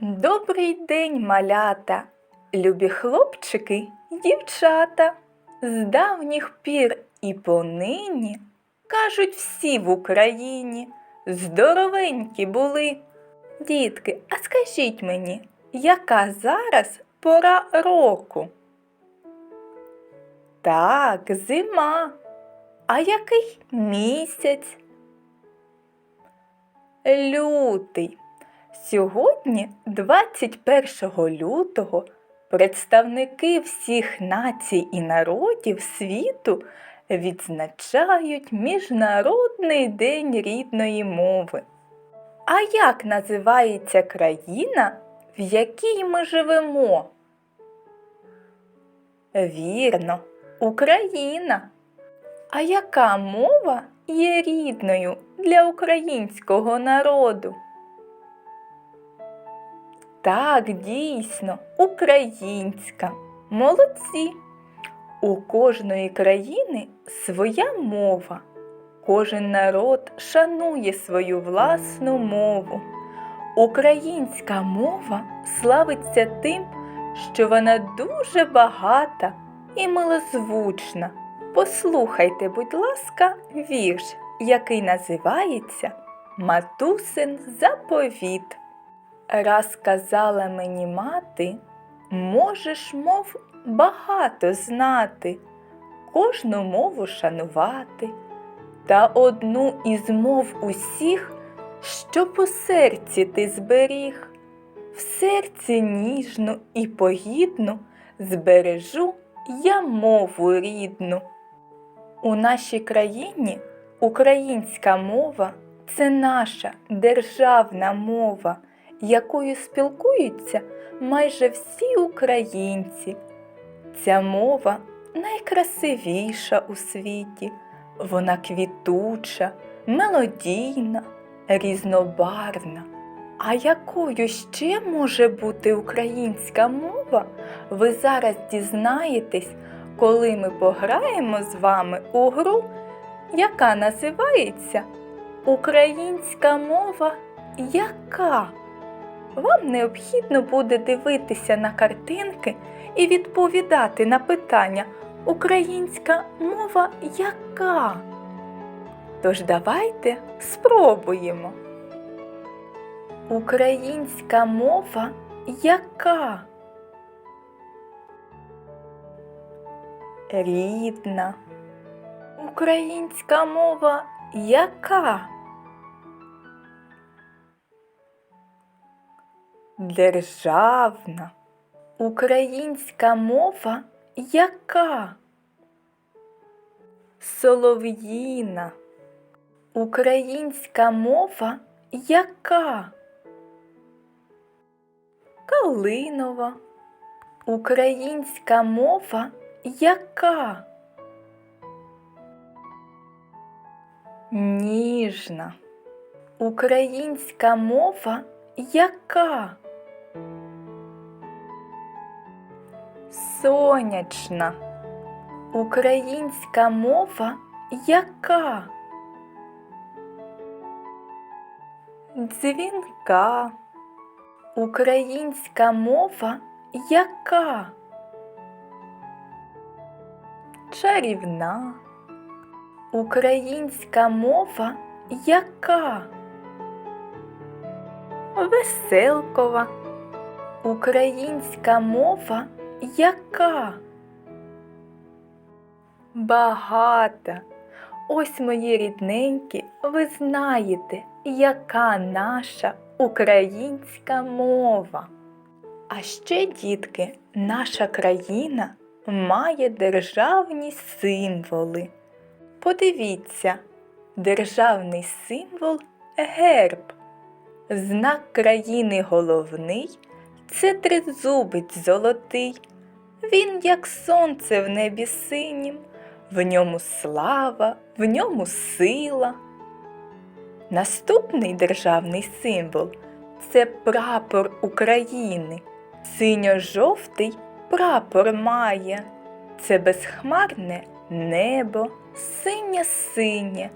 Добрий день, малята, любі хлопчики й дівчата. З давніх пір і понині, кажуть всі в Україні, здоровенькі були. Дітки, а скажіть мені, яка зараз пора року? Так, зима. А який місяць? Лютий. Сьогодні, 21 лютого, представники всіх націй і народів світу відзначають Міжнародний день рідної мови. А як називається країна, в якій ми живемо? Вірно, Україна. А яка мова є рідною для українського народу? Так, дійсно, українська. Молодці. У кожної країни своя мова. Кожен народ шанує свою власну мову. Українська мова славиться тим, що вона дуже багата і милозвучна. Послухайте, будь ласка, вірш, який називається Матусин заповіт. Раз казала мені мати, можеш мов багато знати, кожну мову шанувати, та одну із мов усіх, що по серці ти зберіг, в серці ніжну і погідну збережу я мову рідну. У нашій країні українська мова це наша державна мова, якою спілкуються майже всі українці. Ця мова найкрасивіша у світі, вона квітуча, мелодійна, різнобарвна. А якою ще може бути українська мова, ви зараз дізнаєтесь, коли ми пограємо з вами у гру, яка називається Українська мова яка? Вам необхідно буде дивитися на картинки і відповідати на питання Українська мова яка? Тож давайте спробуємо. Українська мова яка? Рідна. Українська мова яка? Державна. Українська мова яка? Солов'їна. Українська мова яка? Калинова. Українська мова яка? Ніжна. Українська мова яка? Сонячна. Українська мова яка? Дзвінка. Українська мова яка? Чарівна. Українська мова яка? Веселкова. Українська мова яка? Багата. Ось мої рідненькі, ви знаєте, яка наша українська мова. А ще, дітки, наша країна має державні символи. Подивіться, державний символ герб. Знак країни головний це тризубець золотий. Він, як сонце в небі синім, в ньому слава, в ньому сила. Наступний державний символ це прапор України. Синьо-жовтий прапор має. Це безхмарне небо, синє синє,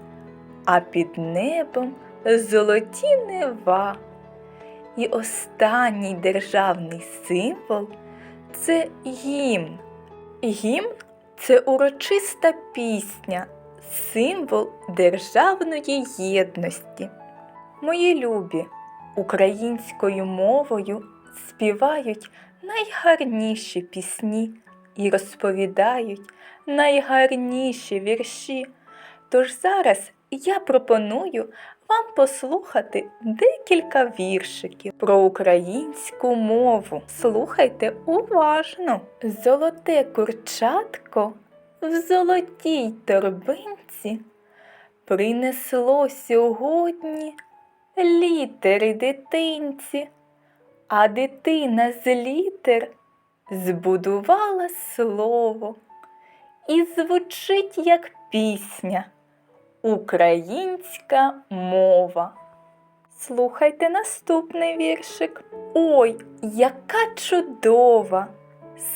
а під небом золоті нева. І останній державний символ це гімн. Гімн це урочиста пісня, символ державної єдності. Мої любі, українською мовою співають найгарніші пісні і розповідають найгарніші вірші. Тож зараз я пропоную вам послухати декілька віршиків про українську мову. Слухайте уважно. Золоте курчатко в золотій торбинці принесло сьогодні літери дитинці, а дитина з літер збудувала слово і звучить як пісня. Українська мова. Слухайте наступний віршик. Ой, яка чудова,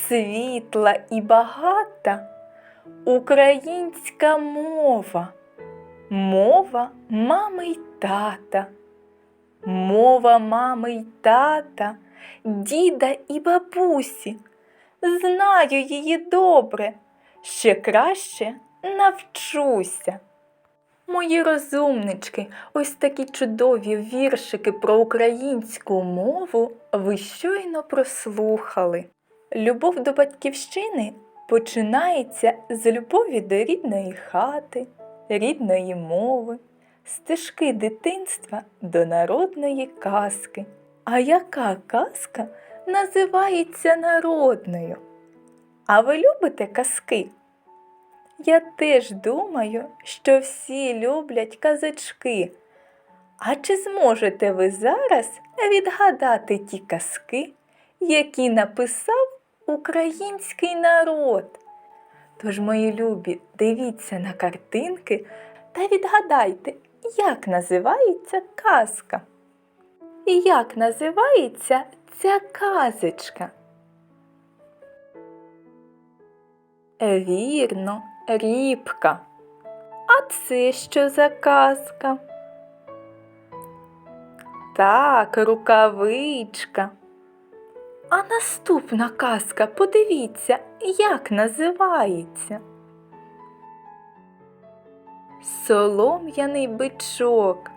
світла і багата українська мова, мова мами й тата, мова мами й тата, діда і бабусі. Знаю її добре, ще краще навчуся. Мої розумнички, ось такі чудові віршики про українську мову ви щойно прослухали. Любов до батьківщини починається з любові до рідної хати, рідної мови, стежки дитинства до народної казки. А яка казка називається народною? А ви любите казки? Я теж думаю, що всі люблять казочки. А чи зможете ви зараз відгадати ті казки, які написав український народ? Тож, мої любі, дивіться на картинки та відгадайте, як називається казка. І як називається ця казочка? Вірно, рібка. А це що за казка? Так, рукавичка. А наступна казка, подивіться, як називається. Солом'яний бичок.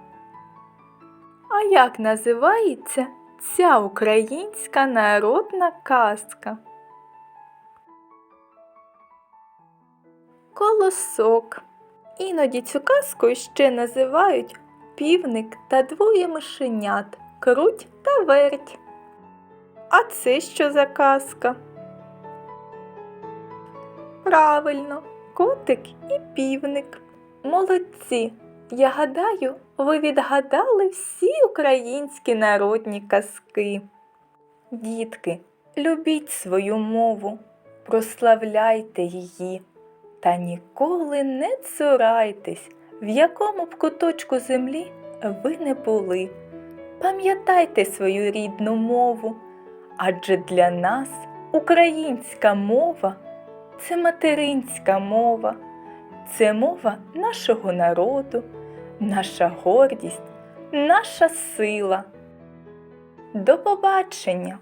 А як називається ця українська народна казка? Колосок. Іноді цю казку ще називають півник та двоє мишенят, круть та верть. А це що за казка? Правильно, котик і півник. Молодці! Я гадаю, ви відгадали всі українські народні казки. Дітки, любіть свою мову, прославляйте її. Та ніколи не цурайтесь, в якому б куточку землі ви не були. Пам'ятайте свою рідну мову, адже для нас українська мова це материнська мова, це мова нашого народу, наша гордість, наша сила. До побачення!